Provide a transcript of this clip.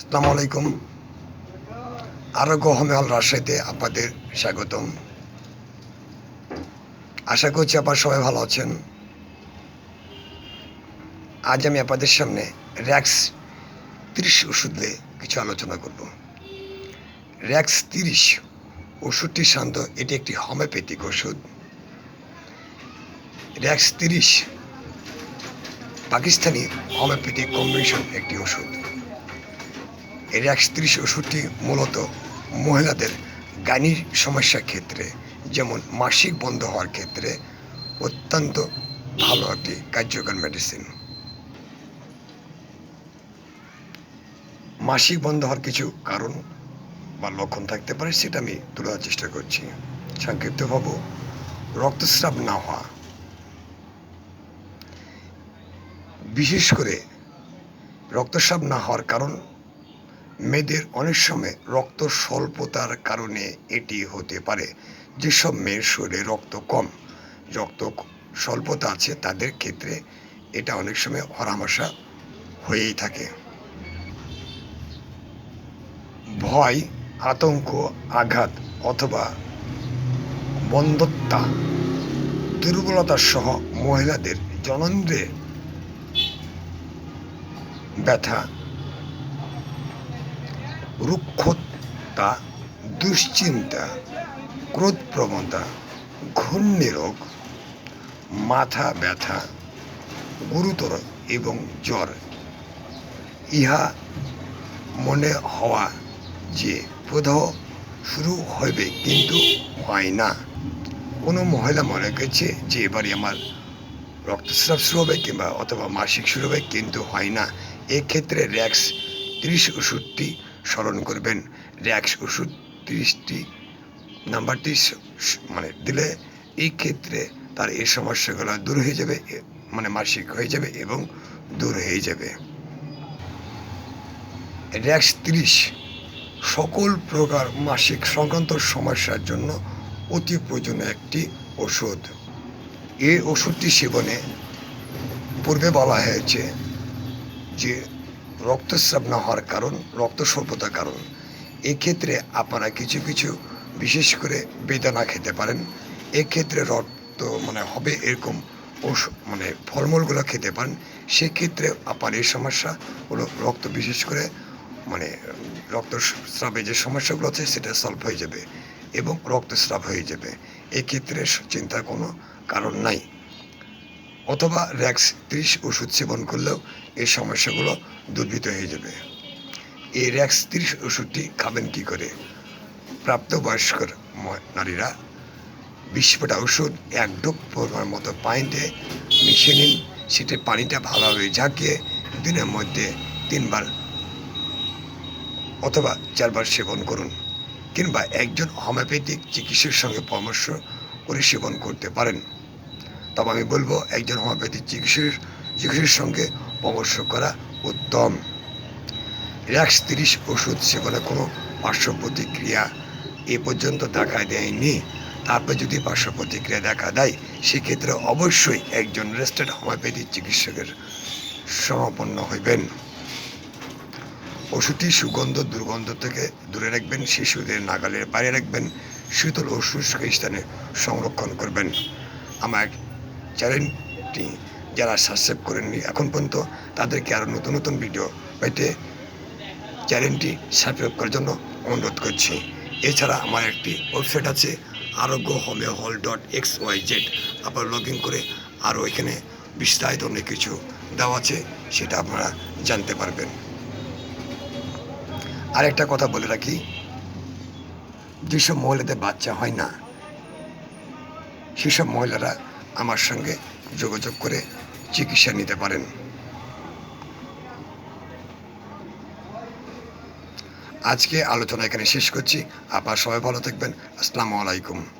আসসালামু আলাইকুম। আরোগ্য হোমিওল রাজশাহীতে আপনাদের স্বাগতম। আশা করছি আপনার সবাই ভালো আছেন। আজ আমি আপনাদের সামনে র্যাক্স তিরিশ ওষুধ নিয়ে কিছু আলোচনা করব। র্যাক্স তিরিশ ওষুধটি শান্ত এটি একটি হোমিওপ্যাথিক ওষুধ। র্যাক্স তিরিশ পাকিস্তানি হোমিওপ্যাথিক কম্বিনেশন একটি ওষুধ। এই একত্রিশ ওষুধটি মূলত মহিলাদের গানির সমস্যার ক্ষেত্রে, যেমন মাসিক বন্ধ হওয়ার ক্ষেত্রে অত্যন্ত ভালো একটি কার্যকর মেডিসিন মাসিক বন্ধ হওয়ার কিছু কারণ বা লক্ষণ থাকতে পারে সেটা আমি তুলে ধরার চেষ্টা করছি। সংক্ষিপ্ত ভাব রক্তস্রাব না হওয়া। বিশেষ করে রক্তস্রাব না হওয়ার কারণ মেয়েদের অনেক সময় রক্ত স্বল্পতার কারণে এটি হতে পারে। যেসব মেয়ের শরীরে রক্ত কম, রক্ত স্বল্পতা আছে তাদের ক্ষেত্রে এটা অনেক সময় হরামাশা হয়েই থাকে। ভয়, আতঙ্ক, আঘাত অথবা বন্ধত্বা দুর্বলতা সহ মহিলাদের জনন্দ্রে ব্যথা রুক্ষতা, দুশ্চিন্তা ক্রোধ প্রবণতা ঘূর্ণি রোগ, মাথা ব্যথা, গুরুতর এবং জ্বর। ইহা মনে হওয়া যে প্রদাহ শুরু হইবে কিন্তু হয় না। কোনো মহিলা মনে করছে যে এবারে আমার রক্তস্রাব শুরু হবে কিংবা অথবা মাসিক শুরু হবে কিন্তু হয় না। এক্ষেত্রে র্যাক্স তিরিশ ওষুধটি স্মরণ করবেন। র্যাক্স ওষুধ তিরিশটি নাম্বারটি মানে দিলে এই ক্ষেত্রে তার এই সমস্যাগুলো দূর হয়ে যাবে মানে মাসিক হয়ে যাবে এবং দূর হয়ে যাবে। র্যাক্স তিরিশ, সকল প্রকার মাসিক সংক্রান্ত সমস্যার জন্য অতি প্রয়োজনীয় একটি ওষুধ। এই ওষুধটি সেবনে পূর্বে বলা হয়েছে যে রক্তস্রাব না হওয়ার কারণ রক্ত স্বল্পতার কারণ। এক্ষেত্রে আপনারা কিছু কিছু বিশেষ করে বেদানা খেতে পারেন। এক্ষেত্রে রক্ত মানে হবে এরকম ওষ- মানে ফলমূলগুলো খেতে পারেন। সেক্ষেত্রে আপনার এই সমস্যা হলো রক্ত বিশেষ করে মানে রক্তস্রাবে যে সমস্যাগুলো আছে সেটা সলভ হয়ে যাবে এবং রক্তস্রাব হয়ে যাবে। এক্ষেত্রে চিন্তার কোনো কারণ নাই। অথবা র্যাক্স ত্রিশ ওষুধ সেবন করলেও এই সমস্যাগুলো দুর্বৃত হয়ে যাবে। এই র্যাক্স ত্রিশ ওষুধটি খাবেন কি করে? প্রাপ্তবয়স্কর নারীরা বিশ ওষুধ, এক ডোক পরিমাণ মতো পানিতে মিশিয়ে নিন। সেটা পানিটা ভালোভাবে ঝাঁকিয়ে দিনের মধ্যে তিনবার অথবা চারবার সেবন করুন কিংবা একজন হোমিওপ্যাথিক চিকিৎসকের সঙ্গে পরামর্শ করে সেবন করতে পারেন। তবে আমি বলব, একজন হোমিওপ্যাথিক চিকিৎসকের চিকিৎসকের সঙ্গে পরামর্শ করা উত্তম। র্যাক্স তিরিশ ওষুধ সেবনে কোনো পার্শ্ব প্রতিক্রিয়া এ পর্যন্ত দেখা দেয়নি। তারপর যদি পার্শ্ব প্রতিক্রিয়া দেখা দেয়, সেক্ষেত্রে অবশ্যই একজন রেস্টেড হোমিওপ্যাথিক চিকিৎসকের সমাপন্ন হইবেন। ওষুধটি সুগন্ধ, দুর্গন্ধ থেকে দূরে রাখবেন, শিশুদের নাগালের বাইরে রাখবেন, শীতল ও শুষ্ক স্থানে সংরক্ষণ করবেন। আমার চ্যানেলটি যারা সাবস্ক্রাইব করেননি, এখন পর্যন্ত তাদেরকে আরও নতুন নতুন ভিডিও পেতে চ্যানেলটি সাবস্ক্রাইব করার জন্য অনুরোধ করছি। এছাড়া আমার একটি ওয়েবসাইট আছে Arogya homeo hall dot X Y Z আপনারা লগ ইন করে আরও এখানে বিস্তারিত অনেক কিছু দেওয়া আছে, সেটা আপনারা জানতে পারবেন। আরেকটা কথা বলে রাখি, যেসব মহিলাদের বাচ্চা হয় না, সেসব মহিলারা আমার সঙ্গে যোগাযোগ করে চিকিৎসা নিতে পারেন। আজকে আলোচনা এখানে শেষ করছি। আপনার সবাই ভালো থাকবেন। আসসালামু আলাইকুম।